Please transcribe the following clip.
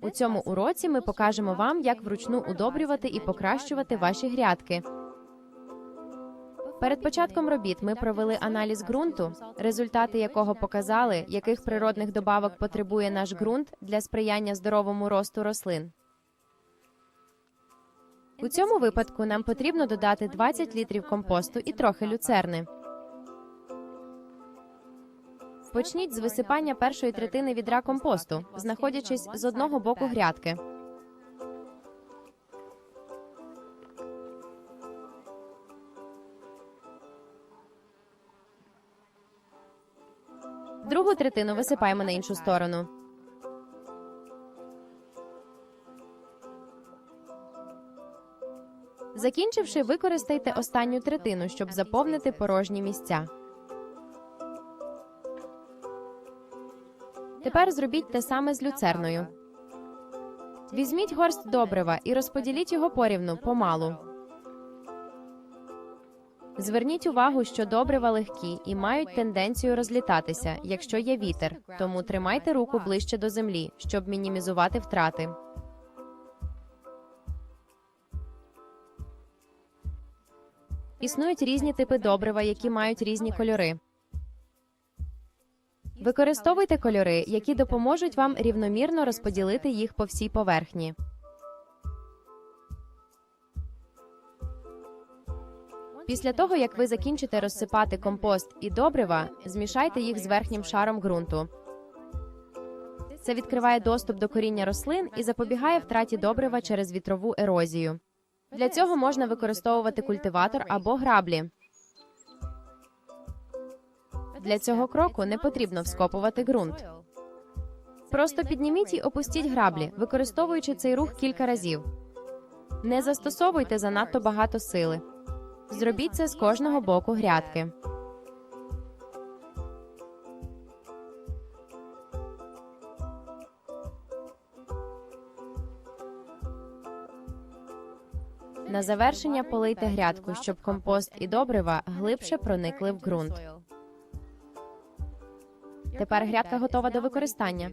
У цьому уроці ми покажемо вам, як вручну удобрювати і покращувати ваші грядки. Перед початком робіт ми провели аналіз ґрунту, результати якого показали, яких природних добавок потребує наш ґрунт для сприяння здоровому росту рослин. У цьому випадку нам потрібно додати 20 літрів компосту і трохи люцерни. Почніть з висипання першої третини відра компосту, знаходячись з одного боку грядки. Другу третину висипаємо на іншу сторону. Закінчивши, використайте останню третину, щоб заповнити порожні місця. Тепер зробіть те саме з люцерною. Візьміть горсть добрива і розподіліть його порівну помалу. Зверніть увагу, що добрива легкі і мають тенденцію розлітатися, якщо є вітер. Тому тримайте руку ближче до землі, щоб мінімізувати втрати. Існують різні типи добрива, які мають різні кольори. Використовуйте кольори, які допоможуть вам рівномірно розподілити їх по всій поверхні. Після того, як ви закінчите розсипати компост і добрива, змішайте їх з верхнім шаром ґрунту. Це відкриває доступ до коріння рослин і запобігає втраті добрива через вітрову ерозію. Для цього можна використовувати культиватор або граблі. Для цього кроку не потрібно вскопувати ґрунт. Просто підніміть і опустіть граблі, використовуючи цей рух кілька разів. Не застосовуйте занадто багато сили. Зробіть це з кожного боку грядки. На завершення полийте грядку, щоб компост і добрива глибше проникли в ґрунт. Тепер грядка готова до використання.